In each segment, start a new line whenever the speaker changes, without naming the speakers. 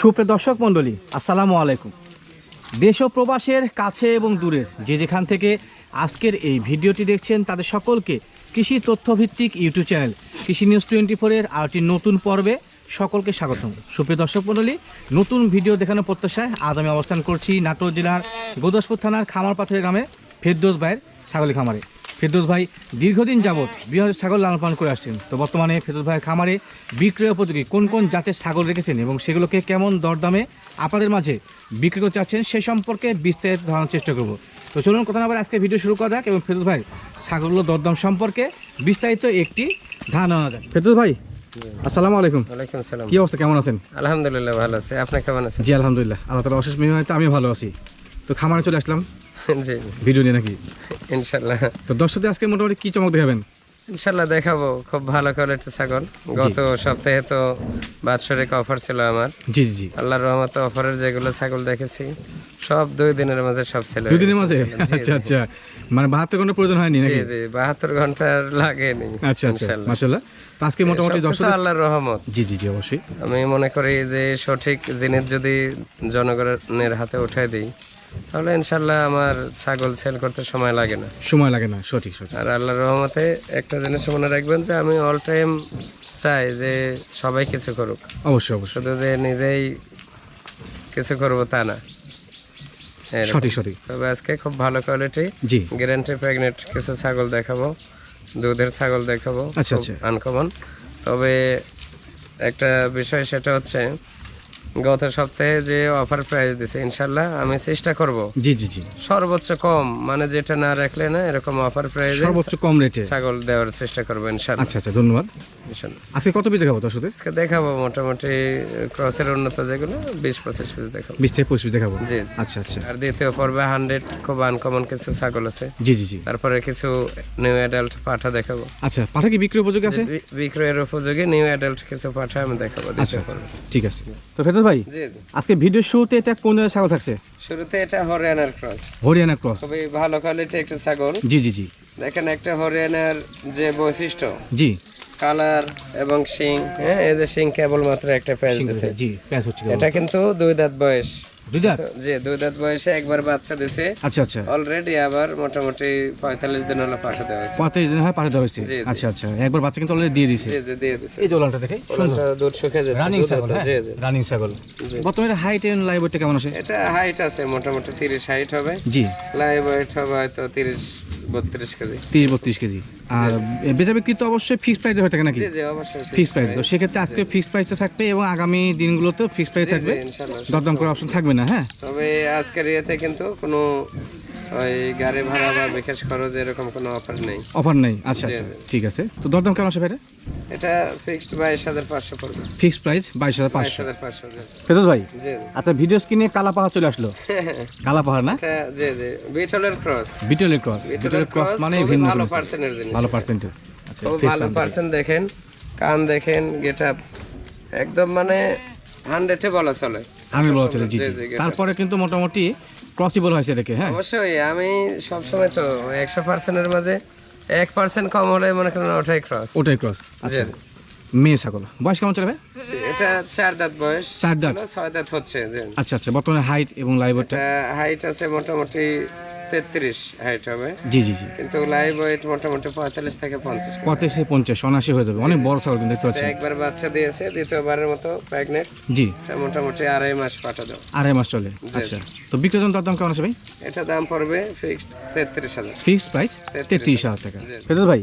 সুপ্রিয় দর্শক মণ্ডলী, আসসালামু আলাইকুম। দেশ ও প্রবাসের কাছে এবং দূরের যে যেখান থেকে আজকের এই ভিডিওটি দেখছেন তাদের সকলকে কৃষি তথ্যভিত্তিক ইউটিউব চ্যানেল, কৃষি নিউজ টোয়েন্টি ফোরের আরটি নতুন পর্বে সকলকে স্বাগতম। সুপ্রিয় দর্শক মণ্ডলী, নতুন ভিডিও দেখানোর প্রত্যাশায় আজ আমি অবস্থান করছি নাটোর জেলার গোদাসপুর থানার খামারপাথরের গ্রামে ফেরদৌস ভাইয়ের ছাগলি খামারে। ফেরদৌস ভাই দীর্ঘদিন যাবৎ বৃহৎ ছাগল লালন পালন করে আসছেন। তো বর্তমানে ফেরদৌস ভাইয়ের খামারে বিক্রয় উপযোগী কোন কোন জাতের ছাগল রেখেছেন এবং সেগুলোকে কেমন দরদামে আপনাদের মাঝে বিক্রি করতে চাচ্ছেন সে সম্পর্কে বিস্তারিত ধারণার চেষ্টা করব। তো চলুন কথা না বলে আজকে ভিডিও শুরু করা যাক এবং ফেরদৌস ভাই ছাগলগুলোর দরদাম সম্পর্কে বিস্তারিত একটি ধারণা যাক। ফেরদৌস ভাই আসসালামু আলাইকুম।
ওয়ালাইকুম
কি অবস্থা কেমন আছেন?
আলহামদুলিল্লাহ ভালো আছে। আপনি কেমন আছেন?
জি আলহামদুলিল্লাহ আল্লাহ তালা অশেষ মেহনতে আমি ভালো আছি। তো খামারে চলে আসলাম।
জি।
ভিডিও নিয়ে নাকি?
ইনশাল্লাহ।
তো দর্শকদের আজকে মোটামুটি কি চমক দেখাবেন?
ইনশাল্লাহ দেখাবো খুব ভালো কোয়ালিটির ছাগল। গত সপ্তাহে তো বাৎসরিক অফার ছিল আমার।
জি জি জি।
আল্লাহর রহমত অফারের যেগুলো ছাগল দেখেছি সব দুই দিনের মাঝে সব ছিল
দুদিনের মাঝে? আচ্ছা আচ্ছা। মানে বাহাত্তর ঘণ্টা প্রয়োজন হয়নি
জি
নাকি?
জি বাহাত্তর ঘণ্টার লাগেনি
আচ্ছা আচ্ছা।
ইনশাল্লাহ।
তো আজকে মোটামুটি দর্শক
আল্লাহর রহমত।
জি জি জি অবশ্যই।
আমি মনে করি যে সঠিক জিনিস যদি জনগণের হাতে উঠাই দিই তাহলে ইনশাল্লাহ আমার ছাগল সেল করতে সময় লাগে না।
সময় লাগে না সঠিক সঠিক।
আর আল্লাহর রহমতে একটা জিনিস মনে রাখবেন যে আমি অল টাইম চাই যে সবাই কিছু করুক।
অবশ্যই অবশ্যই।
শুধু যে নিজেই কিছু করব তা না।
সঠিক সঠিক।
তবে আজকে খুব ভালো কোয়ালিটি
জি।
গ্যারান্টি প্রেগনেন্ট কিছু ছাগল দেখাবো দুধের ছাগল দেখাবো
আচ্ছা, আচ্ছা।
আনকমন তবে একটা বিষয় সেটা হচ্ছে গত সপ্তাহে যে অফার প্রাইস দিছে ইনশাল্লাহ আমি চেষ্টা করব।
জি জি জি।
সর্বোচ্চ কম মানে যেটা না রাখলে না এরকম অফার প্রাইসে
সর্বোচ্চ কম রেটে
ছাগল দেওয়ার চেষ্টা করব ইনশাল্লাহ
আচ্ছা আচ্ছা ধন্যবাদ। আজকে কত পিস দেখাবো দর্শকদের?
আজকে দেখাবো মোটামুটি ক্রসের উন্নত যেগুলো বিশ পঁচিশ পিস দেখাবো।
বিশ থেকে পঁচিশ দেখাবো।
জি।
আচ্ছা আচ্ছা।
আর দ্বিতীয় পর্বে হান্ড্রেড খুব আনকমন কিছু ছাগল আছে।
জি জি জি।
তারপরে কিছু নিউ অ্যাডাল্ট পাঠা দেখাবো।
আচ্ছা পাঠা কি বিক্রয় উপযোগী আছে?
বিক্রয়ের উপযোগী নিউ অ্যাডাল্ট কিছু পাঠা আমি দেখাবো
আচ্ছা আচ্ছা। ঠিক আছে। তো ভাই? আজকে ভিডিও শুরুতে এটা কোন ছাগল থাকছে?
শুরুতে এটা হরিয়ানার ক্রস।
হরিয়ানা ক্রস।
খুবই ভালো কোয়ালিটি একটা ছাগল।
জি জি জি।
দেখেন একটা হরিয়ানার যে বৈশিষ্ট্য।
জি।
কালার এবং শিং হ্যাঁ এই যে শিং কেবলমাত্র একটা প্যাচ দিছে।
জি প্যাঁচ হচ্ছে
এটা কিন্তু দুই দাঁত বয়স। জি দুই দাঁত বয়সে একবার বাচ্চা দিছে।
আচ্ছা আচ্ছা।
অলরেডি আবার মোটামুটি পঁয়তাল্লিশ দিন হলো পাঠাতে হয়েছে।
পঁয়তাল্লিশ দিন হয় পাঠা দেওয়া হয়েছে। আচ্ছা আচ্ছা। একবার বাচ্চা কিন্তু অলরেডি দিয়ে দিয়েছে।
জি জি দিয়ে দিছে।
এই দোলানটা দেখে?
ওনারটা দুধ শুকে যাচ্ছে
রানিং ছাগল হ্যাঁ?
জি জি।
রানিং ছাগল। বর্তমানে হাইট এন্ড লাইভ কেমন আছে?
এটা হাইট আছে মোটামুটি তিরিশ হাইট হবে।
জি।
লাইভ ওয়েট হবে হয়তো তিরিশ বত্রিশ কেজি।
তিরিশ বত্রিশ কেজি। আর বেচা বিক্রি তো অবশ্যই ফিক্সড প্রাইসে হয়ে থাকে নাকি? ফিক্সড প্রাইস তো সেক্ষেত্রে আজকে ফিক্সড প্রাইসটা থাকবে এবং আগামী দিনগুলোতেও ফিক্সড প্রাইস থাকবে। দরদাম করার অপশন থাকবে না হ্যাঁ?
তবে আজকের ইয়েতে কিন্তু কোনো ওই গাড়ি ভাড়া বা বিশেষ খরচ এরকম কোনো অফার নেই।
অফার নেই। আচ্ছা আচ্ছা। ঠিক আছে। তো দরদাম কেমন আছে ভাইটা
এটা ফিক্সড বাইশ হাজার পাঁচশো পড়বে।
ফিক্সড প্রাইস বাইশ হাজার
বাইশ
পাঁচশো।
হাজার পাঁচশো জি।
ফেরত ভাই
জি
আচ্ছা ভিডিও স্ক্রিনে কালা পাহাড় চলে আসলো। কালা পাহাড় না?
এটা জি জি। বিটলের ক্রস
বিটলের ক্রস বিটলের ক্রস মানে ভিন্ন
ভালো পার্সেন্টের জিনিস।
ভালো পার্সেন্টের আচ্ছা
ভালো পার্সেন্ট দেখেন। কান দেখেন গেট একদম মানে বলা চলে।
আমি বলা চলে জি
জি,
জি
জি, get
তারপরে কিন্তু মোটামুটি ক্রসই বলা হয়েছে এটাকে হ্যাঁ?
অবশ্যই আমি সবসময় তো একশো পার্সেন্টের মাঝে এক পার্সেন্ট কম হলে মনে করেন ওটাই ক্রস
ওটাই ক্রস আচ্ছা মেয়ে ছাগল। বয়স কেমন চলে ভাই
এটা চার দাঁত বয়স।
চার দাঁত।
ছয় দাঁত হচ্ছে যে
আচ্ছা আচ্ছা বর্তমানে হাইট এবং লাইভটা
হাইট আছে মোটামুটি তেত্রিশ হাইট হবে।
জি জি জি।
কিন্তু লাইভ ওয়েট মোটামুটি পঁয়তাল্লিশ থেকে পঞ্চাশ
পঁয়ত্রিশে পঞ্চাশ অনাশি হয়ে যাবে। অনেক বড় ছাগল দেখতে পাচ্ছি।
একবার বাচ্চা দিয়েছে দ্বিতীয়বারের মতো প্রেগনেন্ট
জি।
মোটামুটি আড়াই মাস পাঠা দাও
আড়াই মাস চলে। আচ্ছা। তো বিক্রেতন তার দাম কেমন আছে ভাই?
এটা দাম পড়বে ফিক্সড তেত্রিশ হাজার।
ফিক্সড প্রাইস তেত্রিশ হাজার। টাকা। ফেরত ভাই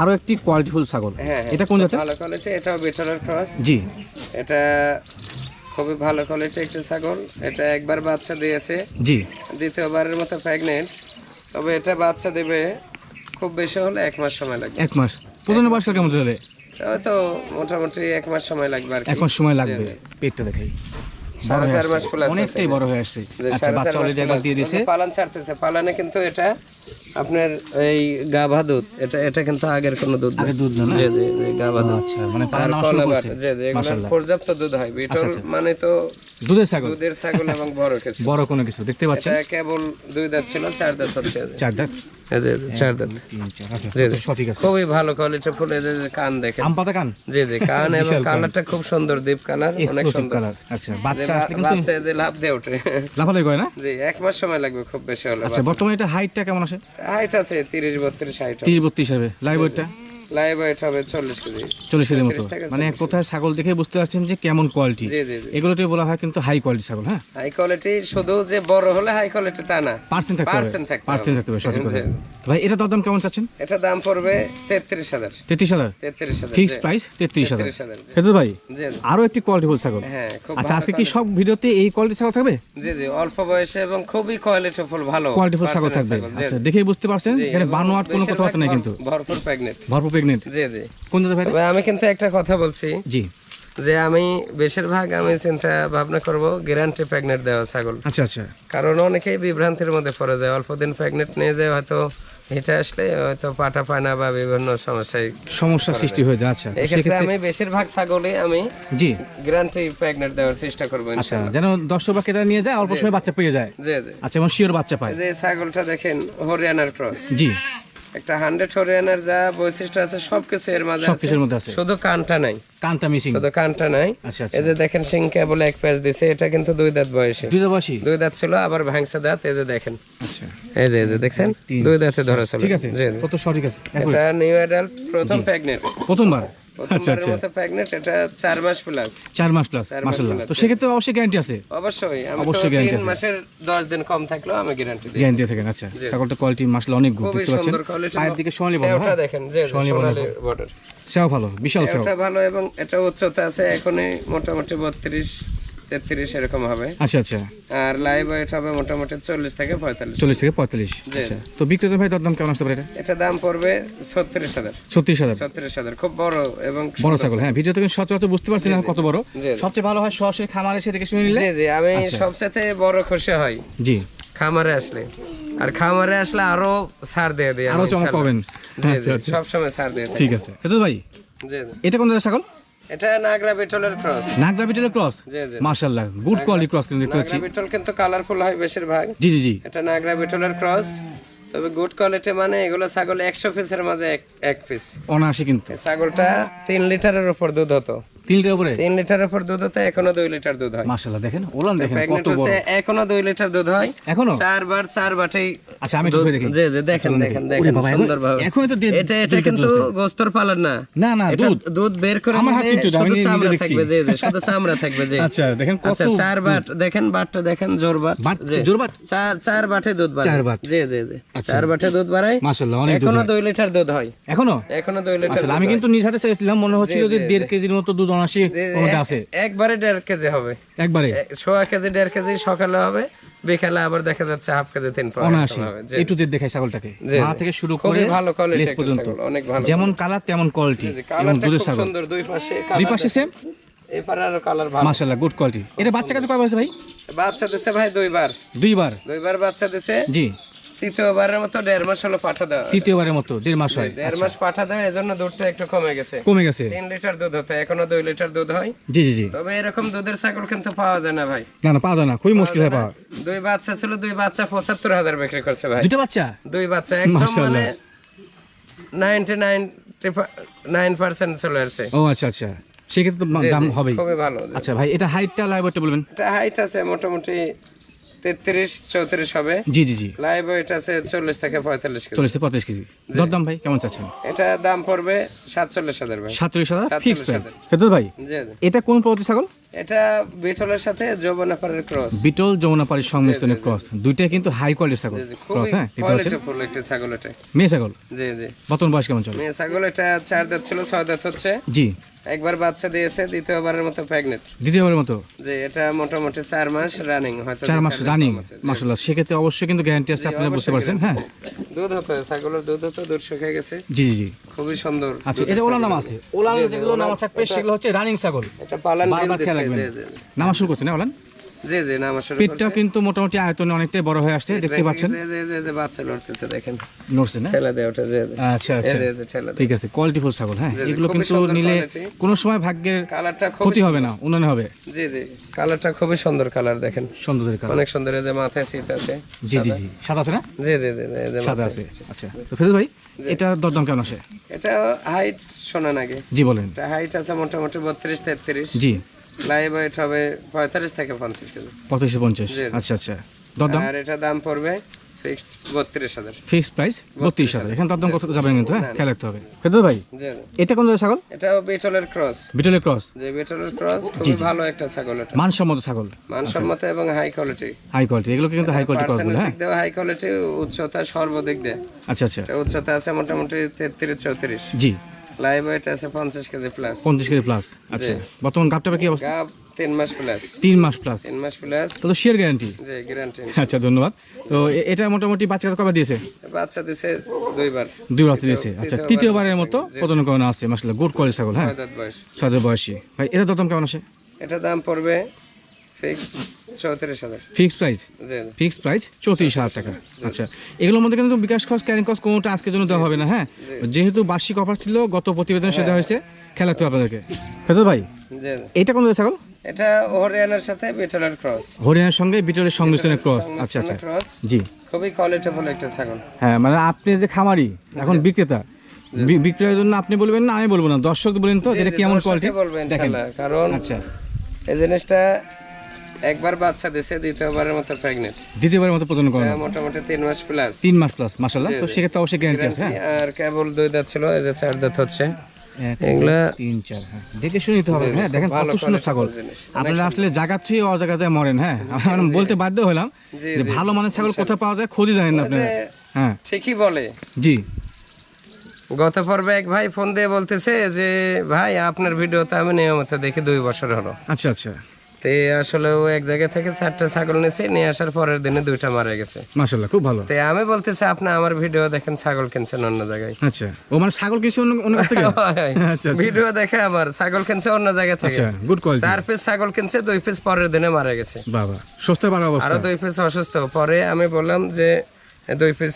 আরও একটি কোয়ালিটিফুল ছাগল।
হ্যাঁ হ্যাঁ।
এটা কোন জাতের?
ভালো কোয়ালিটি এটাও বিটলের ক্রস
জি।
এটা খুবই ভালো কোয়ালিটি একটা ছাগল। এটা একবার বাচ্চা দিয়েছে।
জি।
দ্বিতীয়বারের মতো প্রেগনেন্ট তবে এটা বাচ্চা দেবে খুব বেশি হলে এক মাস সময় লাগবে।
এক মাস। প্রথমে বয়সটা কেমন চলে?
তো মোটামুটি এক মাস সময় লাগবে আর
এক মাস সময় লাগবে। পেটটা দেখাই।
সাড়ে চার মাস প্লাস
অনেকটাই বড় হয়ে আসছে। আচ্ছা বাচ্চা অলরেডি একবার দিয়ে দিয়েছে
মানে ছাড়তেছে। পালানে কিন্তু এটা আপনার এই গাভা দুধ এটা এটা কিন্তু আগের কোনো দুধ
আগে দুধ না না?
জি জি জি গাভা দুধ।
আচ্ছা মানে পালন শুরু
কলা জি জি এগুলো পর্যাপ্ত দুধ হয়। বিটল
আচ্ছা।
মানে তো
দুধের ছাগল?
দুধের ছাগল এবং বড় কিছু।
বড় কোনো কিছু দেখতে পাচ্ছেন?
এটা কেবল দুই দাঁত ছিল চার দাঁত হচ্ছে।
চার দাঁত?
এই যে, চার দাঁত।
তিন চার আচ্ছা
জি, জি।
সঠিক আছে।
খুবই ভালো কোয়ালিটি ফুল এই যে কান দেখেন।
আম পাতা কান?
জি জি কান এবং। কালারটা খুব সুন্দর ডিপ কালার অনেক সুন্দর।
কালার আচ্ছা বাচ্চা আসলে কিন্তু
বাচ্চা যে লাভ দিয়ে ওঠে।
কয় না?
জি এক মাস সময় লাগবে খুব বেশি হলে
আচ্ছা বর্তমানে এটা হাইটটা কেমন আছে
হাইট আছে তিরিশ বত্রিশ হাইট
তিরিশ বত্রিশ হবে। লাইভ ওয়েটটা
লাইভ হাইট হবে চল্লিশ কেজি।
চল্লিশ কেজির মতো। মানে ছাগল দেখে বুঝতে পারছেন যে কেমন কোয়ালিটি
জি জি জি।
এগুলোতে বলা হয় কিন্তু হাই কোয়ালিটি ছাগল হ্যাঁ?
হাই কোয়ালিটি শুধু যে বড় হলে হাই কোয়ালিটি তা না।
পার্সেন্ট থাকতে হবে।
পার্সেন্ট থাকতে হবে।
পার্সেন্ট থাকতে হবে সঠিক কথা। তো ভাই এটা দরদাম কেমন চাচ্ছেন?
এটা দাম পড়বে তেত্রিশ হাজার।
তেত্রিশ হাজার?
তেত্রিশ হাজার
ফিক্সড প্রাইস
33,000 জি।
ভাই
জি জি।
আরও একটি কোয়ালিটি ফুল ছাগল।
হ্যাঁ
আচ্ছা আজকে কি সব ভিডিওতে এই কোয়ালিটি ছাগল থাকবে?
জি জি অল্প বয়সে এবং খুবই কোয়ালিটি ফুল ভালো
কোয়ালিটি ফুল ছাগল থাকবে আচ্ছা দেখেই বুঝতে পারছেন এখানে বানোয়াট কোনো কথাবার্তা নেই কিন্তু।
ভরপুর প্রেগনেন্ট জি জি।
কোন জায়গায় ভাই
আমি কিন্তু একটা কথা বলছি।
জি।
যে আমি বেশিরভাগ আমি চিন্তা ভাবনা করব গ্যারান্টি প্রেগনেন্ট দেওয়া ছাগল।
আচ্ছা আচ্ছা।
কারণ অনেকেই বিভ্রান্তির মধ্যে পড়ে যায়। অল্প দিন প্রেগনেন্ট নিয়ে যায় হয়তো হেঁটে আসলে হয়তো পাটা পায় না বা বিভিন্ন সমস্যায়
সমস্যা সৃষ্টি হয়ে যায়। আচ্ছা
এক্ষেত্রে আমি বেশিরভাগ ছাগলে আমি
জি।
গ্যারান্টি প্রেগনেন্ট দেওয়ার চেষ্টা করব
আচ্ছা যেন দর্শক বা ক্রেতা নিয়ে যায় অল্প সময় বাচ্চা পেয়ে যায়।
জি জি।
আচ্ছা এবং শিওর বাচ্চা পায়।
যে ছাগলটা দেখেন হরিয়ানার ক্রস।
জি।
একটা হান্ড্রেড হরিয়ানার যা বৈশিষ্ট্য আছে সবকিছু এর মাঝে
সবকিছুর মধ্যে আছে।
শুধু কানটা নাই।
কানটা মিসিং
শুধু কানটা নাই।
আচ্ছা আচ্ছা।
এই যে দেখেন সিং কেবল এক প্যাচ দিছে এটা কিন্তু দুই দাঁত বয়সে।
দুই বয়সী?
দুই দাঁত ছিল আবার ভাঙছে দাঁত এই যে দেখেন।
আচ্ছা।
এই যে এই যে দেখছেন। দুই দাঁতে ধরা ছিল
ঠিক আছে। কত সঠিক আছে?
এটা নিউ অ্যাডাল্ট প্রথম প্রেগনেন্ট
প্রথমবার?
প্রথমবারের
আচ্ছা
মতো এটা মাস প্লাস
মাস প্লাস তো সেক্ষেত্রে অবশ্যই গ্যারান্টি আছে?
অবশ্যই
অবশ্যই guarantee আছে।
মাসের দশ দিন কম থাকলেও আমি গ্যারান্টি দিই।
গ্যারান্টি থাকেন আচ্ছা। ছাগলটা কোয়ালিটি মাসলা অনেক গুড
খুবই
দেখতে পাচ্ছেন? পায়ের দিকে সোনালি বর্ণ
সেওটা
হ্যাঁ?
দেখেন যে যে
সোনালী
সোনালী বর্ডার
সেও ভালো বিশাল সেও।
সেওটা ভালো এবং এটা উচ্চতা আছে এখনই মোটামুটি বত্রিশ তেত্রিশ এরকম হবে।
আচ্ছা আচ্ছা।
আর লাইভ ওয়েট হবে মোটামুটি চল্লিশ থেকে পঁয়তাল্লিশ।
চল্লিশ থেকে পঁয়তাল্লিশ। আচ্ছা। তো বিক্রেতা ভাই দরদাম কেমন আসতে পারে এটা?
এটা দাম পড়বে ছত্রিশ হাজার।
ছত্রিশ হাজার।
ছত্রিশ হাজার। খুব বড় এবং
বড় ছাগল হ্যাঁ। ভিডিও থেকে সচরাচর বুঝতে পারছি না কত বড়। সবচেয়ে ভালো হয় সরাসরি খামার এসে দেখে শুনে নিলে?
জি জি। আমি
আচ্ছা।
সবচেয়ে বড় খুশি হই
জি।
খামারে আসলে। আর খামারে আসলে আরও ছাড় দিয়ে দিই
আরও চমক পাবেন।
জি জি।
আচ্ছা
সবসময় ছাড় দিয়ে
ঠিক আছে। কিন্তু ভাই
জি জি।
এটা কোন জায়গায় ছাগল?
এটা নাগরা বিটলের ক্রস
নাগরা বিটলের ক্রস
জি জি।
মার্শাল্লাহ গুড কোয়ালিটি ক্রস কিন্তু দেখতে পাচ্ছি।
বিটল কিন্তু কালারফুল হয় বেশিরভাগ।
জি জি জি।
এটা নাগরা বিটলের ক্রস তবে গুড কোয়ালিটি মানে এগুলো ছাগল একশো পিসের মাঝে এক এক পিস
কিন্তু।
ছাগলটা তিন লিটারের উপর দুধ হতো।
তিন লিটার উপরে?
তিন লিটারের উপর দুধ হতো এখনও দুই লিটার দুধ হয়।
মার্শাল্লাহ দেখেন ওলান দেখেন কত বড়।
এখনও দুই লিটার দুধ হয়।
এখনও?
চারবার চার বাটেই
আচ্ছা আমি একটু দেখি।
জি জি দেখেন দেখেন দেখেন
ওরে বাবা, এখন-
সুন্দর ভাবে
এখনই তো
এটা এটা কিন্তু গোস্তর পালন না।
না না দুধ
দুধ বের করে
আমার হাত
নিলে
আমি নিজে দেখছি।
জি জি শুধু চামড়া থাকবে জি।
আচ্ছা দেখেন কত
আচ্ছা চার বাট দেখেন বাটটা দেখেন জোর বাট।
বাট জোর বাট?
চার চার বাটে দুধ বাড়ায়
চার বাট।
জি জি জি।
আচ্ছা।
চার বাটে দুধ বাড়ায়
মার্শাল্লাহ অনেক দুধ এখনও।
দুই লিটার দুধ হয়।
এখনও?
এখনও দুই লিটার
আমি কিন্তু নিজ হাতে মনে হচ্ছিল যে দেড় কেজির মতো দুধ অনাসি আছে।
একবারে দেড় কেজি হবে।
একবারে?
সোয়া কেজি দেড় কেজি সকালে হবে বিকালে আবার দেখা যাচ্ছে হাফ কেজি তিন হবে।
একটু জেড দেখায় ছাগলটাকে। মা থেকে শুরু করে
ভালো কোয়ালিটি
পর্যন্ত।
অনেক ভালো
যেমন কালার তেমন কোয়ালিটি দুধের ছাগল।
সুন্দর দুই পাশে
দুই পাশে সেম
এপারে আরও কালার ভালো।
মার্শাল্লাহ গুড কোয়ালিটি এটা বাচ্চা কাছে কয় বয়স ভাই?
বাচ্চা দিছে ভাই দুইবার।
দুইবার।
দুইবার বাচ্চা দিছে।
জি।
তৃতীয়বারের মতো দেড় মাস হলো পাঠা দেওয়া
তৃতীয়বারের মতো দেড় মাস হয়।
দেড় মাস পাঠা দেওয়া এজন্য দুধটা একটু কমে গেছে।
কমে গেছে?
তিন লিটার দুধ হতো এখনও দুই লিটার দুধ হয়।
জি জি জি।
তবে এরকম দুধের ছাগল কিন্তু পাওয়া যায় না ভাই।
না না পাওয়া যায় না। খুবই মুশকিল হয় পাওয়া।
দুই বাচ্চা ছিল দুই বাচ্চা পঁচাত্তর হাজার বিক্রি করছে ভাই।
দুটো বাচ্চা?
দুই বাচ্চা। একদম মানে নাইনটি নাইন নাইন পার্সেন্ট চলে আসছে।
ও আচ্ছা আচ্ছা। সেক্ষেত্রে তো দাম হবেই।
খুবই ভালো
আচ্ছা ভাই এটা হাইটটা লাইভ বলবেন।
এটা হাইট আছে মোটামুটি তেত্রিশ চৌত্রিশ হবে।
জি জি জি।
লাইভ ওয়েট আছে চল্লিশ থেকে পঁয়তাল্লিশ কেজি।
চল্লিশ থেকে পঁয়ত্রিশ কেজি। দরদাম ভাই কেমন চাচ্ছেন?
এটা দাম পড়বে সাতচল্লিশ হাজার ভাই।
সাতচল্লিশ হাজার ফিক্স
47,000
হেতু ভাই
জি জি।
এটা কোন প্রজাতি ছাগল?
এটা বিটলের সাথে যৌবনাপাড়ের ক্রস।
বিটল যমুনাপাড়ির সংমিশ্রণের ক্রস। দুইটাই কিন্তু হাই কোয়ালিটির ছাগল।
জি জি
ক্রস হ্যাঁ
কোয়ালিটিফুল একটি ছাগল এটা
মেয়ে ছাগল?
জি জি।
বর্তমান বয়স কেমন চলে?
মেয়ে ছাগল এটা চার দাঁত ছিল ছয় দাঁত হচ্ছে।
জি।
একবার বাচ্চা দিয়েছে দ্বিতীয়বারের মতো প্রেগনেন্ট
দ্বিতীয়বারের মতো?
যে এটা মোটামুটি চার মাস রানিং হয়তো
মাস সেক্ষেত্রে অবশ্যই কিন্তু গ্যারান্টি আছে আপনারা বুঝতে পারছেন হ্যাঁ।
দুধ হতো ছাগলের দুধ হতো দুধ শুকিয়ে গেছে।
জি জি
খুবই সুন্দর
আচ্ছা এটা নাম আছে? ওলান যেগুলো নাম থাকবে সেগুলো হচ্ছে রানিং ছাগল।
এটা পালান
বারবার খেয়াল
জি
নামা শুরু করছে না ওলান
জি জি নামা শুরু
পেটটাও কিন্তু মোটামুটি আয়তনে অনেকটাই বড় হয়ে আসছে দেখতে পাচ্ছেন
যে যে যে যে বাচ্চা লড়তেছে দেখেন
নড়ছে না
ঠেলা দেয় ওটা যে যে।
আচ্ছা আচ্ছা
যে যে ঠেলা
ঠিক আছে কোয়ালিটি ফুল ছাগল হ্যাঁ
জি, জি,
এগুলো কিন্তু নিলে কোনো সময় ভাগ্যের
কালারটা
ক্ষতি হবে না উন্নয়ন হবে
জি জি কালারটা খুবই সুন্দর কালার দেখেন
সুন্দরের কারণ
অনেক সুন্দর এই যে মাথায় শীত আছে
জি জি জি সাদা আছে না
জি জি জি জি, এই যে
সাদা আছে আচ্ছা তো ফেরত ভাই এটা দরদাম কেমন আসে
এটা হাইট শোনেন আগে
জি বলেন
এটা হাইট আছে মোটামুটি বত্রিশ তেত্রিশ
জি
লাইভ ওয়েট হবে পঁয়তাল্লিশ থেকে পঞ্চাশ কেজি।
পঁচিশ পঞ্চাশ। আচ্ছা আচ্ছা। দরদাম
আর এটা দাম পড়বে ফিক্সড বত্রিশ হাজার।
ফিক্সড প্রাইস বত্রিশ হাজার। এখানে দরদাম কত যাবেন কিন্তু হ্যাঁ? খেয়াল রাখতে হবে। ফেরত ভাই
জি জি।
এটা কোন ছাগল?
এটাও বিটলের ক্রস।
বিটলের ক্রস?
যে বিটলের ক্রস খুবই ভালো একটা ছাগল এটা।
মানসম্মত ছাগল।
মানসম্মত এবং হাই কোয়ালিটি
হাই কোয়ালিটি এগুলোকে কিন্তু হাই কোয়ালিটি ক্রস বলে হ্যাঁ?
হাই কোয়ালিটি উচ্চতা সর্বদিক দিয়ে।
আচ্ছা আচ্ছা।
উচ্চতা আছে মোটামুটি তেত্রিশ চৌত্রিশ।
জি।
লাইভ ওয়েট আছে পঞ্চাশ কেজি প্লাস
পঞ্চাশ কেজি প্লাস আচ্ছা। বর্তমান গাপটার কি অবস্থা?
গাব তিন মাস প্লাস
তিন মাস প্লাস
তিন মাস প্লাস
তো শেয়ার গ্যারান্টি
যে গ্যারান্টি
আচ্ছা ধন্যবাদ। তো এটা মোটামুটি বাচ্চা কবে দিয়েছে?
বাচ্চা দিছে দুইবার।
দুই রাত্রি দিয়েছে। আচ্ছা তৃতীয়বারের মতো। প্রদান করানো আসছে মাসলে গুড কোয়ালিটি ছাগল হ্যাঁ?
দাঁত বয়স।
ভাই এটা দরদাম কেমন আসে?
এটা দাম পড়বে ফিক্সড চৌত্রিশ হাজার।
Fixed price?
জি
ফিক্সড প্রাইস? চৌত্রিশ হাজার টাকা। আচ্ছা এগুলোর মধ্যে কিন্তু বিকাশ খরচ ক্যারিং খরচ কোনোটা আজকের জন্য দেওয়া হবে না হ্যাঁ? যেহেতু বার্ষিক অফার ছিল গত প্রতিবেদনে সেটা হয়েছে খেলাতে আপনাদেরকে। ফেদর ভাই। এটা কোন ছাগল?
এটা হরিয়ানার সাথে বিটলের ক্রস
হরিয়ানার সঙ্গে বিটলের সংমিশ্রণের ক্রস আচ্ছা আচ্ছা। জি।
খুবই কোয়ালিটিফুল একটা ছাগল।
হ্যাঁ মানে আপনি যে খামারি এখন বিক্রেতা বিক্রয়ের জন্য আপনি বলবেন না আমি বলব না দর্শক বলেন তো যেটা কেমন কোয়ালিটি
বলবেন কারণ
আচ্ছা।
এই জিনিসটা একবার বাচ্চা দিছে দ্বিতীয়বারের মতো প্রেগনেন্ট
দ্বিতীয়বারের মতো প্রদান করেন।
মোটামুটি তিন মাস প্লাস
তিন মাস প্লাস মাসাল্লাহ তো সেক্ষেত্রে অবশ্যই গ্যারান্টি আছে হ্যাঁ?
আর কেবল দুই দাঁত ছিল এই যে চার দাঁত হচ্ছে। এগুলা
তিন চার হ্যাঁ। দেখে শুনে নিতে হবে হ্যাঁ? দেখেন কত সুন্দর ছাগল। আপনারা আসলে জায়গা থুয়ে অজায়গাতে মরেন হ্যাঁ? আমি বলতে বাধ্য হলাম যে ভালো মানের ছাগল কোথায় পাওয়া যায় খোঁজই জানেন না আপনারা হ্যাঁ।
ঠিকই বলে।
জি।
গত পর্বে এক ভাই ফোন দিয়ে বলতেছে যে ভাই আপনার ভিডিওতে আমি নিয়মিত দেখি দুই বছর হলো।
আচ্ছা আচ্ছা।
তো আসলে ও এক জায়গা থেকে চারটা ছাগল নিয়েছে নিয়ে আসার পরের দিনে দুইটা মারা গেছে।
খুব ভালো।
তো আমি বলতেছি আপনি আমার ভিডিও দেখেন ছাগল কিনছেন অন্য জায়গায়।
আচ্ছা ও মানে ছাগল কিছু অন্য অন্য থেকে? আচ্ছা আচ্ছা।
ভিডিও দেখে ছাগল কিনছে অন্য জায়গা থেকে।
আচ্ছা গুড কোয়ালিটি
চার পিস ছাগল কিনছে দুই পিস পরের দিনে মারা গেছে।
বাবা সুস্থ বাড়া অবস্থা।
আরও দুই পিস অসুস্থ। পরে আমি বললাম যে দুই পিস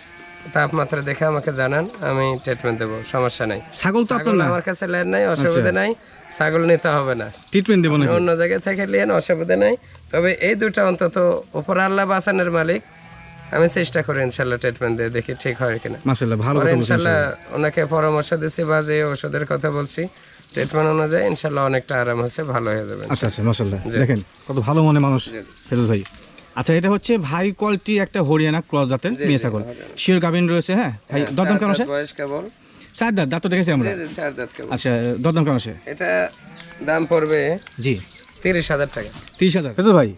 তাপমাত্রা দেখে আমাকে জানান আমি ট্রিটমেন্ট দেবো সমস্যা নাই।
ছাগল তো আপনার
আমার কাছে লেন নাই অসুবিধা নাই। ছাগল নিতে হবে না।
ট্রিটমেন্ট দেবো না
অন্য জায়গায় থেকে নিয়েন অসুবিধা নাই। তবে এই দুটা অন্তত উপর আল্লাহ বাসানের মালিক। আমি চেষ্টা করি ইনশাল্লাহ ট্রিটমেন্ট দিয়ে দেখি ঠিক হয় কিনা।
মাসাল্লাহ ভালো
ইনশাল্লাহ ওনাকে পরামর্শ দিচ্ছি বা যে ওষুধের কথা বলছি ট্রিটমেন্ট অনুযায়ী ইনশাল্লাহ অনেকটা আরাম হচ্ছে ভালো হয়ে যাবে
আচ্ছা আচ্ছা মাসাল্লাহ দেখেন কত ভালো মনে মানুষ ফেরত ভাই। আচ্ছা এটা হচ্ছে ভাই কোয়ালিটি একটা হরিয়ানা ক্রস জাতের মেয়ে ছাগল। শিওর গাভিন রয়েছে হ্যাঁ? ভাই দরদাম কেমন আছে?
বয়স কেবল।
চার দাঁত দাঁত তো দেখেছি আমরা।
চার দাঁত
আচ্ছা দরদাম কেমন আছে
এটা দাম পড়বে
জি।
তিরিশ হাজার টাকা।
তিরিশ হাজার। ভাই।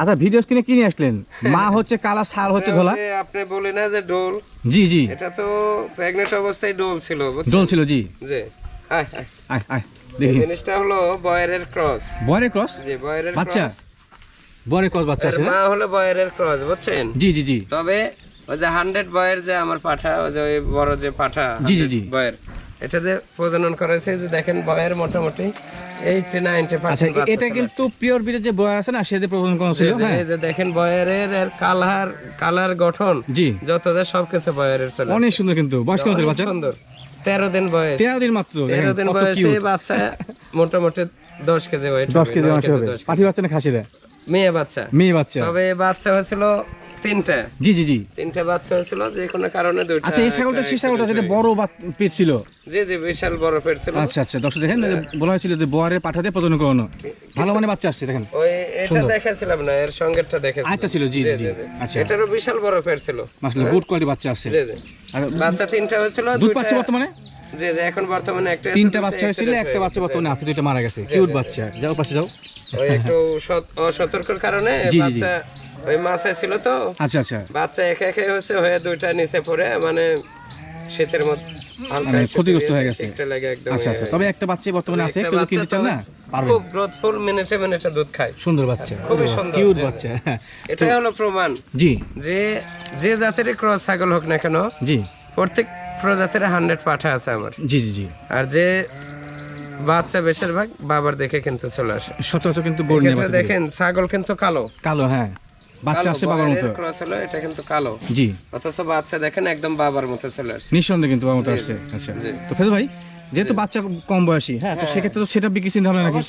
আচ্ছা ভিডিও স্ক্রিনে কিনে আসলেন? মা হচ্ছে কালা সার হচ্ছে ধোলা?
আপনি বলি না যে ডোল।
জি জি।
এটা তো প্রেগনেন্ট অবস্থায় ডোল ছিল?
জল ছিল জি।
জি। আয়, আয়।
আয় আয় দেখি।
জিনিসটা হলো বয়ারের ক্রস।
বয়ের ক্রস?
জি বয়ারের
বাচ্চা?
ক্রস।
ক্রস বাচ্চা আছে
মা হলো বয়ারের ক্রস বুঝছেন?
জি জি জি।
তবে ওই যে হান্ড্রেড বয়ের যে আমার পাঠা ওই যে ওই বড় যে পাঠা
জি, জি, জি।
বয়ের এটা যে প্রজনন করেছে যে দেখেন বয়ের মোটামুটি এইটি নাইনটি পার্সেন্ট
এটা কিন্তু পিওর বিটের যে বয় আছে না সে যে প্রবলেম হ্যাঁ।
যে দেখেন বয়ারের এর কালার কালার গঠন
জি।
যত যা সবকিছু বয়ারের চলে
অনেক সুন্দর কিন্তু বয়স কেমন বাচ্চা
সুন্দর। তেরো দিন বয়স।
তেরো দিন মাত্র
তেরো দিন বয়সে বাচ্চা মোটামুটি দশ কেজি ওয়েট
দশ কেজি মাংস হবে। পাঠি বাচ্চা না খাসিরা?
মেয়ে বাচ্চা।
মেয়ে বাচ্চা।
তবে বাচ্চা হয়েছিল তিনটা?
জি জি জি।
তিনটা বাচ্চা হয়েছিল যে কোনো কারণে দুইটা
আচ্ছা এই ছাগলটা সেই ছাগলটা যেটা বড় পেট ছিল?
জি জি বিশাল বড় পেট ছিল।
আচ্ছা আচ্ছা দর্শক দেখেন বলা হয়েছিল যে পাঠাতে প্রদান করানো। ভালো মানে বাচ্চা আসছে দেখেন।
ওই এটা দেখাছিলাম না এর সঙ্গেরটা দেখেছিলাম।
আরেকটা ছিল জি
জি।
আচ্ছা।
এটারও বিশাল বড় পেট ছিল।
মাসলে গুড কোয়ালিটি বাচ্চা আসছে।
জি জি। বাচ্চা তিনটা হয়েছিল
দুধ পাচ্ছে বর্তমানে?
জি জি এখন বর্তমানে একটা
তিনটা বাচ্চা হয়েছিল একটা বাচ্চা। বর্তমানে আছে। দুইটা মারা গেছে। কিউট বাচ্চা। যাও পাশে যাও।
ওই একটু সত- অসতর্কর কারণে। বাচ্চা ওই মাছে ছিল তো।
আচ্ছা আচ্ছা।
বাচ্চা একে একে হয়েছে হয়ে দুইটা নিচে পড়ে মানে শীতের মধ্যে
মানে ক্ষতিগ্রস্ত হয়ে
ইয়ে,
গেছে। আচ্ছা
ইয়ে।
আচ্ছা তবে একটা বাচ্চা বর্তমানে আছে কেউ কিনতে চান না?
খুব গ্রোথফুল মিনিটে মিনিটে দুধ খায়।
সুন্দর বাচ্চা।
খুবই সুন্দর,
কিউট
জি, জি।
বাচ্চা।
এটাই হলো প্রমাণ।
জি।
যে ক্রস ছাগল হোক না কেন
জি।
প্রত্যেক প্রজাতির হান্ড্রেড পাঠা আছে আমার।
জি জি জি।
আর যে বাচ্চা বেশিরভাগ বাবার দেখে কিন্তু চলে আসে।
সচরাচর কিন্তু।
দেখেন ছাগল কিন্তু কালো।
কালো হ্যাঁ। বাচ্চা আসছে বাবার মতো।
ক্রস হলো এটা কিন্তু কালো।
জি।
অথচ বাচ্চা দেখেন একদম বাবার মতো চলে আসছে।
নিঃসন্দেহে কিন্তু বাবার মতো আসছে। আচ্ছা। তো ফেরদৌস ভাই যেহেতু বাচ্চা কম বয়সী হ্যাঁ তো সেক্ষেত্রে তো সেটা বিক্রি চিন্তা ভাবনা নাকি?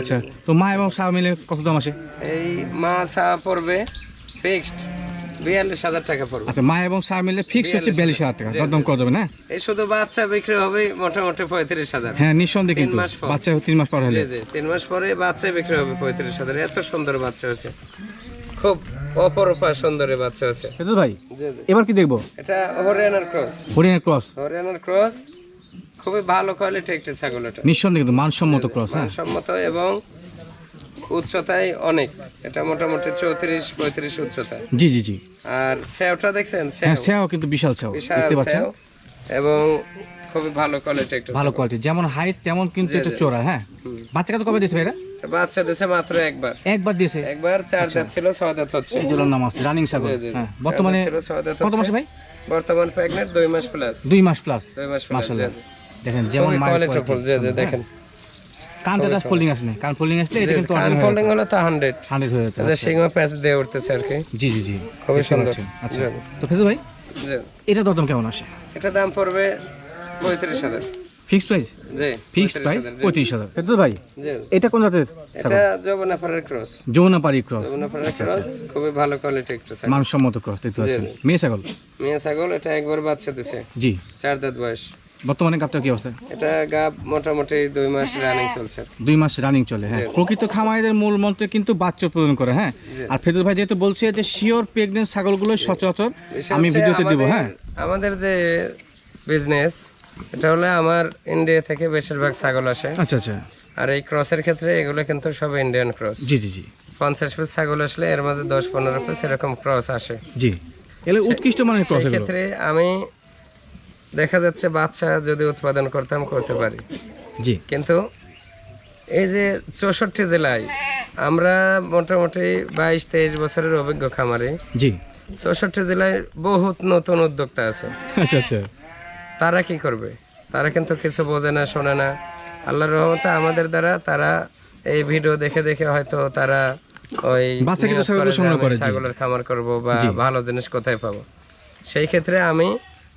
আচ্ছা তো মা এবং সা মিলে কত দাম আসে?
এই মাছ পড়বে ফিক্সড বিয়াল্লিশ হাজার টাকা পড়বে।
আচ্ছা মা এবং সা মিলে ফিক্স হচ্ছে বিয়াল্লিশ হাজার টাকা। দরদাম করা যাবে না?
এই শুধু বাচ্চা বিক্রি হবে মোটামুটি পঁয়ত্রিশ হাজার।
হ্যাঁ নিঃসন্দেহে কিন্তু বাচ্চা তিন মাস পর হলে।
তিন মাস পরে বাচ্চা বিক্রি হবে পঁয়ত্রিশ হাজার। এত সুন্দর বাচ্চা হচ্ছে খুব অপরূপা সুন্দরী বাচ্চা হচ্ছে
ফেরদৌস ভাই
জি জি।
এবার কি দেখব?
এটা হরিয়ানার ক্রস।
হরিয়ানা ক্রস?
হরিয়ানার ক্রস খুবই ভালো কোয়ালিটি একটি ছাগল এটা।
নিঃসন্দেহে কিন্তু মানসম্মত ক্রস হ্যাঁ?
সম্মত এবং উচ্চতায় অনেক। এটা মোটামুটি চৌত্রিশ পঁয়ত্রিশ উচ্চতা।
জি জি জি।
আর স্যাওটা দেখছেন?
হ্যাঁ
স্যাও।
সেও কিন্তু বিশাল সেও
বিশাল
দেখতে পাচ্ছেন?
এবং খুবই ভালো কোয়ালিটি একটা
ভালো কোয়ালিটি যেমন হাইট তেমন কিন্তু এটা। চোরা হ্যাঁ? বাচ্চাকে তো কবে দিয়েছে
ছাগল। বাচ্চা দিছে মাত্র একবার।
একবার দিয়েছে?
একবার চার দাঁত ছিল ছয় দাঁত হচ্ছে।
এই জন্য নাম আছে রানিং সাগর। হ্যাঁ বর্তমানে কত। মাসে ভাই?
বর্তমান প্রেগনেন্ট দুই মাস প্লাস
দুই মাস প্লাস
দুই মাস প্লাস
মাশাআল্লাহ দেখেন যেমন
কোয়ালিটি যে যে দেখেন।
কানটা জাস্ট ফোল্ডিং আসলে কান ফোল্ডিং আসলে এটা কিন্তু
কান ফোল্ডিং হলো তা হান্ড্রেড
হান্ড্রেড হয়ে যেত
সিংহ প্যাচ দিয়ে উঠতেছে আর কি।
জি জি জি।
খুবই সুন্দর।
আচ্ছা। তো ফেজু ভাই এটা দরদাম কেমন আসে?
এটা দাম পড়বে পঁয়ত্রিশ হাজার।
ফিক্সড প্রাইস
জি
ফিক্সড প্রাইস পঁয়ত্রিশ হাজার। ফেজু ভাই এটা কোন জাতের
এটা যমুনাপাড়ার ক্রস।
যমুনাপাড়ি ক্রস।
যমুনাপাড়ার ক্রস খুবই ভালো কোয়ালিটি একটু ছাগল।
মানসম্মত ক্রস দেখতে পাচ্ছেন মেয়ে ছাগল?
মেয়ে ছাগল এটা একবার বাচ্চা দিছে।
জি।
চার দাঁত বয়স।
বর্তমানে কাপটা কি অবস্থা?
এটা গাব মোটামুটি দুই মাস রানিং চলছে।
দুই মাস রানিং চলে হ্যাঁ। প্রকৃত খামারিদের মূল মন্ত্র কিন্তু বাচ্চা উৎপাদন করে হ্যাঁ। আর ফেরদৌস ভাই যেহেতু বলছে যে শিওর প্রেগনেন্ট ছাগলগুলো সচরাচর আমি ভিডিওতে দিব হ্যাঁ।
আমাদের যে বিজনেস এটা হলো আমার ইন্ডিয়া থেকে বেশিরভাগ ছাগল আসে।
আচ্ছা আচ্ছা।
আর এই ক্রসের ক্ষেত্রে এগুলো কিন্তু সব ইন্ডিয়ান ক্রস
জি জি জি।
পঞ্চাশ পিস ছাগল আসলে এর মাঝে দশ পনেরো পিস এরকম ক্রস আসে।
জি। এগুলো উৎকৃষ্ট মানের ক্রস এগুলো?
সেক্ষেত্রে আমি দেখা যাচ্ছে বাচ্চা যদি উৎপাদন করতাম করতে পারি।
জি।
কিন্তু এই যে চৌষট্টি জেলায় আমরা মোটামুটি বাইশ তেইশ বছরের অভিজ্ঞ খামারে।
জি।
চৌষট্টি জেলায় বহুত নতুন উদ্যোক্তা আছে।
আচ্ছা আচ্ছা।
তারা কি করবে? তারা কিন্তু কিছু বোঝে না শোনে না। আল্লাহর রহমতে আমাদের দ্বারা তারা এই ভিডিও দেখে দেখে হয়তো তারা ওই।
ছাগলের
খামার করব বা ভালো জিনিস কোথায় পাবো? সেই ক্ষেত্রে আমি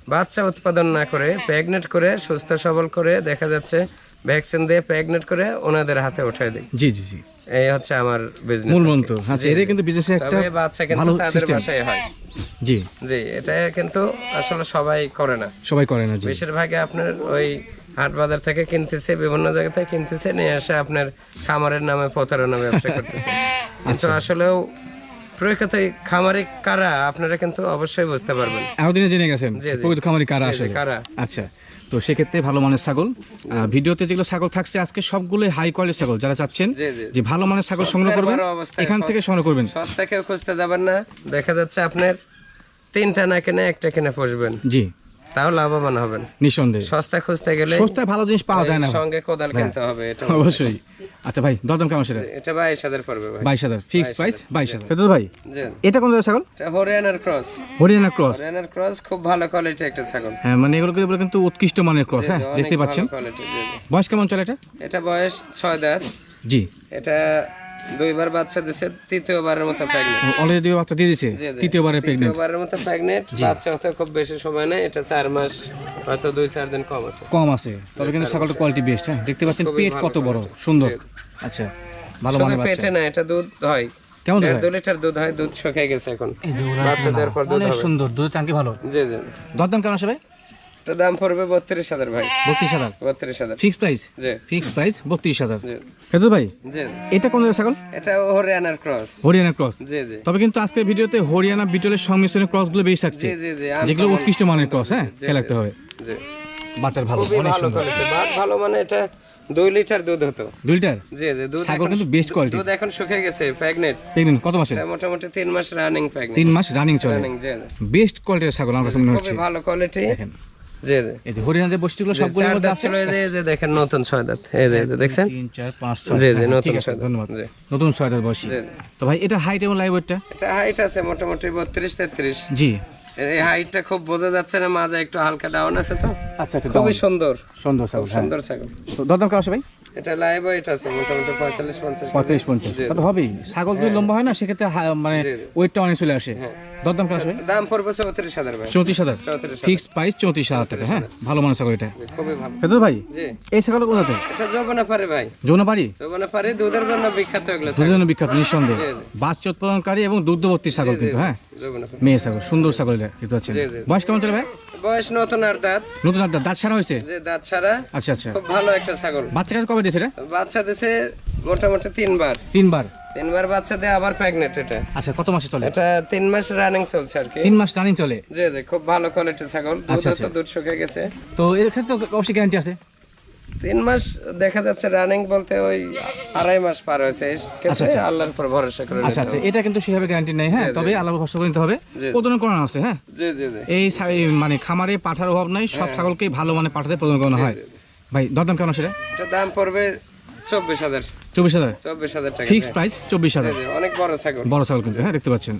বাচ্চা উৎপাদন না করে প্রেগনেন্ট করে সুস্থ সবল করে দেখা যাচ্ছে ভ্যাকসিন দিয়ে প্রেগনেন্ট করে ওনাদের হাতে উঠাই দিই।
জি জি জি।
এই হচ্ছে আমার বিজনেস
মূল মন্ত্র। আচ্ছা এটা কিন্তু বিজনেসের একটা
তবে বাচ্চা কিন্তু তাদের বাসায় হয়।
জি।
জি এটা কিন্তু আসলে সবাই করে না।
সবাই করে না জি।
বেশিরভাগই আপনার ওই হাট বাজার থেকে কিনতেছে বিভিন্ন জায়গা থেকে কিনতেছে নিয়ে এসে আপনার খামারের নামে প্রতারণা ব্যবসা করতেছে। কিন্তু
আচ্ছা।
আসলেও প্রকৃত খামারি কারা? আপনারা কিন্তু অবশ্যই বুঝতে পারবেন।
এতদিনে জেনে গেছেন। প্রকৃত খামারি কারা
জি, কারা?
আচ্ছা তো সেক্ষেত্রে ভালো মানের ছাগল। ভিডিওতে যেগুলো ছাগল থাকছে আজকে সবগুলো হাই কোয়ালিটি ছাগল। যারা চাচ্ছেন যে ভালো মানের ছাগল সংগ্রহ করবেন এখান থেকে সংগ্রহ করবেন।
সস্তা কেউ খুঁজতে যাবেন না। দেখা যাচ্ছে আপনার তিনটা না কিনে একটা কিনে পুষবেন।
জি।
তাও লাভবান হবেন।
নিঃসন্দেহে।
সস্তা খুঁজতে গেলে
সস্তায় ভালো জিনিস পাওয়া যায় না
সঙ্গে কোদাল কিনতে হবে এটা
অবশ্যই। আচ্ছা ভাই দরদাম কেমন সেটা?
এটা বাইশ হাজার পড়বে ভাই।
বাইশ হাজার। ফিক্সড প্রাইস বাইশ হাজার। ফেরদৌস ভাই এটা কোন ছাগল?
এটা হরিয়ানার ক্রস।
হরিয়ানা ক্রস?
হরিয়ানার ক্রস খুব ভালো কোয়ালিটি একটা ছাগল।
হ্যাঁ মানে এগুলো বলে কিন্তু উৎকৃষ্ট মানের ক্রস হ্যাঁ দেখতে পাচ্ছেন। বয়স কেমন চলে এটা?
এটা বয়স ছয় দাঁত।
জি।
এটা দুইবার বাচ্চা দিছে তৃতীয়বারের মতো প্রেগনেন্ট
অলরেডি বাচ্চা দিয়ে দিয়েছে। তৃতীয়বারে প্রেগনেন্ট
তৃতীয়বারের মতো প্রেগনেন্ট বাচ্চা হতে খুব বেশি সময় নেই এটা চার মাস হয়তো দুই চার দিন কম আছে।
কম আছে। তবে কিন্তু ছাগলটা কোয়ালিটি বেস্ট হ্যাঁ? দেখতে পাচ্ছেন পেট কত বড় সুন্দর। আচ্ছা ভালো মানের বাচ্চা।
পেটে না এটা দুধ হয়।
কেমন দুধ
দেড়
হয়?
লিটার দুধ হয় দুধ শুকিয়ে গেছে এখন। বাচ্চা দেওয়ার পর দুধ হবে।
সুন্দর দুধ চাঙ্কি ভালো।
জি জি।
দরদাম কেমন আছে ভাই
এটা দাম পড়বে ভাই।
ফিক্স প্রাইস
জি।
ফিক্স প্রাইস
জি।
ভাই
জি।
এটা কোন ছাগল?
এটা হরিয়ানার ক্রস
হরিয়ানা ক্রস
জি জি।
তবে কিন্তু আজকের ভিডিওতে হরিয়ানা বিটলের সংমিশ্রণের ক্রসগুলো বেশি থাকছে।
জি জি জি
যেগুলো উৎকৃষ্ট মানের ক্রস হ্যাঁ? রাখতে হবে।
জি।
বাটার ভালো অনেক সুন্দর।
কোয়ালিটি ভালো মানে এটা দুই লিটার দুধ হতো।
দুই লিটার?
জি জি দুধ
ছাগল কিন্তু বেস্ট কোয়ালিটি
দুধ এখন শুকিয়ে গেছে
কত মাসে
মোটামুটি তিন মাস রানিং প্রেগনেন্ট
তিন মাস রানিং চলে।
রানিং জি।
বেস্ট কোয়ালিটির ছাগল আমার কাছে মনে হচ্ছে।
খুবই ভালো কোয়ালিটি
দেখেন।
জি জি।
এই যে বস্তিগুলো আছে?
এই যে দেখেন নতুন এই যে
হ্যাঁ,
নতুন।
ধন্যবাদ। নতুন বসি। তো ভাই এটা হাইট এবং লাইভ ওয়েটটা
এটা হাইট আছে মোটামুটি বত্রিশ তেত্রিশ।
জি।
এই হাইটটা খুব বোঝা যাচ্ছে না মাঝে একটু হালকা ডাউন আছে তো।
আচ্ছা আচ্ছা
খুবই সুন্দর।
সুন্দর ছাগল হ্যাঁ।
সুন্দর ছাগল।
দরদাম কেমন আছে ভাই?
এটা লাইভ ওয়েট আছে মোটামুটি
তা তো হবেই। ছাগল যদি লম্বা হয় না সেক্ষেত্রে মানে। ওয়েটটা অনেক চলে আসে।
হ্যাঁ।
দরদাম
দাম পড়বে ভাই।
প্রাইস টাকা হ্যাঁ? ভালো মানের ছাগল এটা।
খুবই ভালো।
ফেদর ভাই
জি।
এই ছাগল কোথাতে
এটা যৌবনা পারে ভাই।
যৌনবাড়ি
যৌবনা পারে দুধের জন্য বিখ্যাত এগুলো
দুধের জন্য বিখ্যাত নিঃসন্দেহে। বাচ্চা উৎপাদনকারী এবং দুগ্ধবর্তী ছাগল কিন্তু হ্যাঁ? মেয়ে ছাগল সুন্দর ছাগল এটা দেখতে পাচ্ছেন।
জি, জি।
বয়স কেমন চলে ভাই?
বয়স নতুন আর দাঁত।
নতুন আর দাঁত ছাড়া হয়েছে?
যে দাঁত ছাড়া
আচ্ছা আচ্ছা।
খুব ভালো একটা ছাগল।
বাচ্চা কাছে কবে দিয়েছে রে
বাচ্চা দিয়েছে মোটামুটি তিনবার।
তিনবার?
তিনবার বাচ্চা দিয়ে আবার প্রেগনেন্ট এটা।
আচ্ছা কত মাসে চলে?
এটা তিন মাস রানিং চলছে আর কি।
তিন মাস রানিং চলে?
জি জি খুব ভালো কোয়ালিটির ছাগল। দুধ
আচ্ছা,
তো
আচ্ছা।
দুধ শুকিয়ে গেছে।
তো এর ক্ষেত্রে অবশ্যই গ্যারান্টি আছে?
তিন মাস দেখা যাচ্ছে রানিং বলতে ওই আড়াই মাস পার হয়েছে। ক্ষেত্রে
আচ্ছা।
আল্লাহর উপর ভরসা করে
আচ্ছা আচ্ছা। এটা কিন্তু সেভাবে গ্যারান্টি নেই হ্যাঁ। তবে আল্লাহ ভরসা করে নিতে হবে। প্রদান করানো আছে হ্যাঁ?
জি জি জি।
এই মানে খামারে পাঠার অভাব নাই সব ছাগলকেই ভালো মানে পাঠাতে প্রদান করানো হয়। ভাই দরদাম কেমন সেটা
এটা দাম পড়বে চব্বিশ হাজার।
চব্বিশ হাজার?
চব্বিশ হাজার টাকা
ফিক্সড প্রাইস চব্বিশ হাজার।
অনেক বড় ছাগল।
বড় ছাগল কিন্তু হ্যাঁ দেখতে পাচ্ছেন।